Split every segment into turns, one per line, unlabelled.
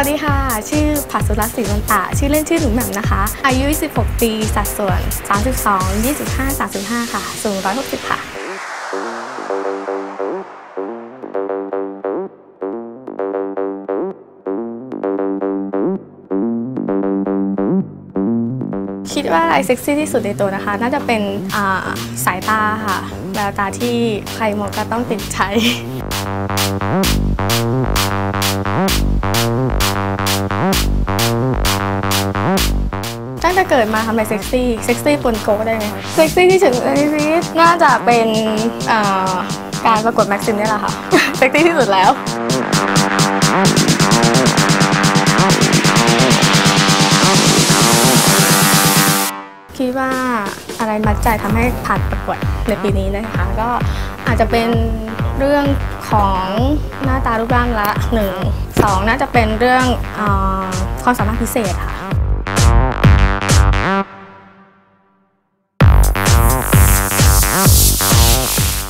วัสดีค่ะ ชื่อผัสสุรัตน์ศรีนนตะ ชื่อเล่นชื่อหนูแหม่มนะคะ อายุ 16 ปี สัดส่วน 32 25 35 ค่ะ สูง 160 ค่ะ คิดว่าอะไรเซ็กซี่ที่สุดในตัวนะคะ น่าจะเป็นสายตาค่ะ แววตาที่ใครมองก็ต้องติดใจ ตั้งแต่เกิดมาทำไมเซ็กซี่ เซ็กซี่ปนโกได้ไหมเซ็กซี่ที่สุดในชีวิตน่าจะเป็นอ่าการประกวดแม็กซิมนี่แหละค่ะ เซ็กซี่ที่สุดแล้วคิดว่าอะไรมัดใจทำให้ผ่านประกวดในปีนี้นะคะ ก็อาจจะเป็น เรื่องของหน้าตารูปร่างละหนึ่งสองน่าจะเป็นเรื่องอความสามารถพิเศษค่ะ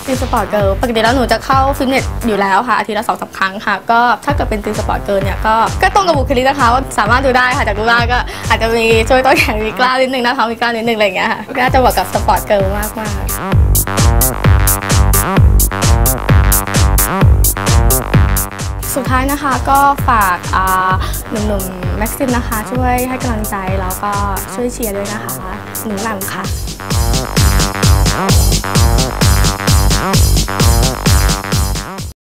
ตีสปอร์ตเกิร์ลปกติแล้วหนูจะเข้าฟิตเนสอยู่แล้วค่ะอาทิตย์ละสองสามครั้งค่ะ ก็ถ้าเกิดเป็นตีสปอร์ตเกิร์ลเนี่ยก็ก็ตรงกับบุคลิกนะคะว่าสามารถดูได้ค่ะจากดูร่างก็อาจจะมีช่วยต้นแขนมีกล้านิดนึงนะคะมีกล้านิดนึงอะไรอย่างเงี้ยค่ะก็น่าจะเหมาะกับสปอร์ตเกิร์ลมากมาก ท้ายนะคะก็ฝากหนุ่มๆแม็กซิมนะคะ ช่วยให้กำลังใจแล้วก็ช่วยเชียร์ด้วยนะคะ หนูหลังค่ะ